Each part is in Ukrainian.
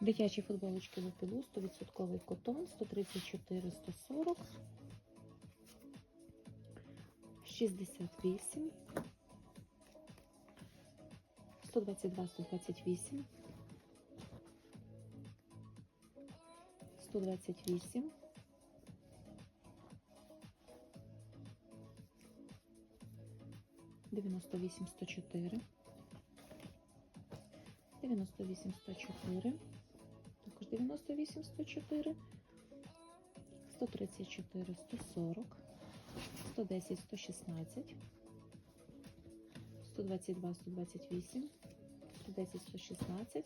Дитячі футболочки Лупилу, 100% котон, 134, 140, 68, 122, 128, 128, 98, 104, 98, 104, також 98, 104, 134, 140, 110, 116, 122, 128, 110, 116, 146,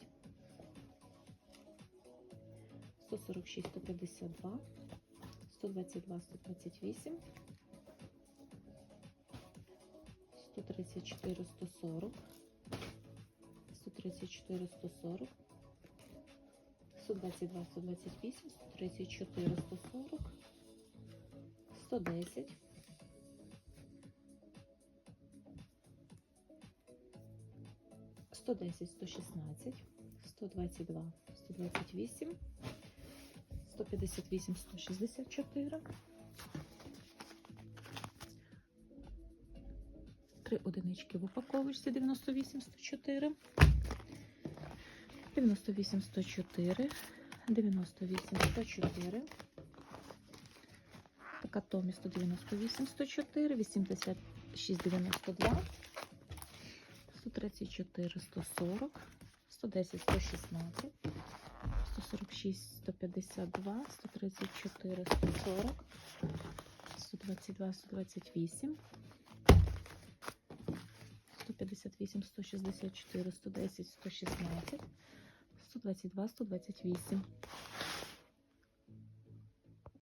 152, 122, 128, 134, 140, 134, 140, 122, 128, 134, 140, 110, 110, 116, 122, 128, 158, 164, Три одинички в упаковочці 98, 104, 98, 104, 98, 104, така Томі 198, 104, 86, 92, 134, 140, 110, 116, 146, 152, 134, 140, 122, 128, 158, 164, 110, 116, 122, 128.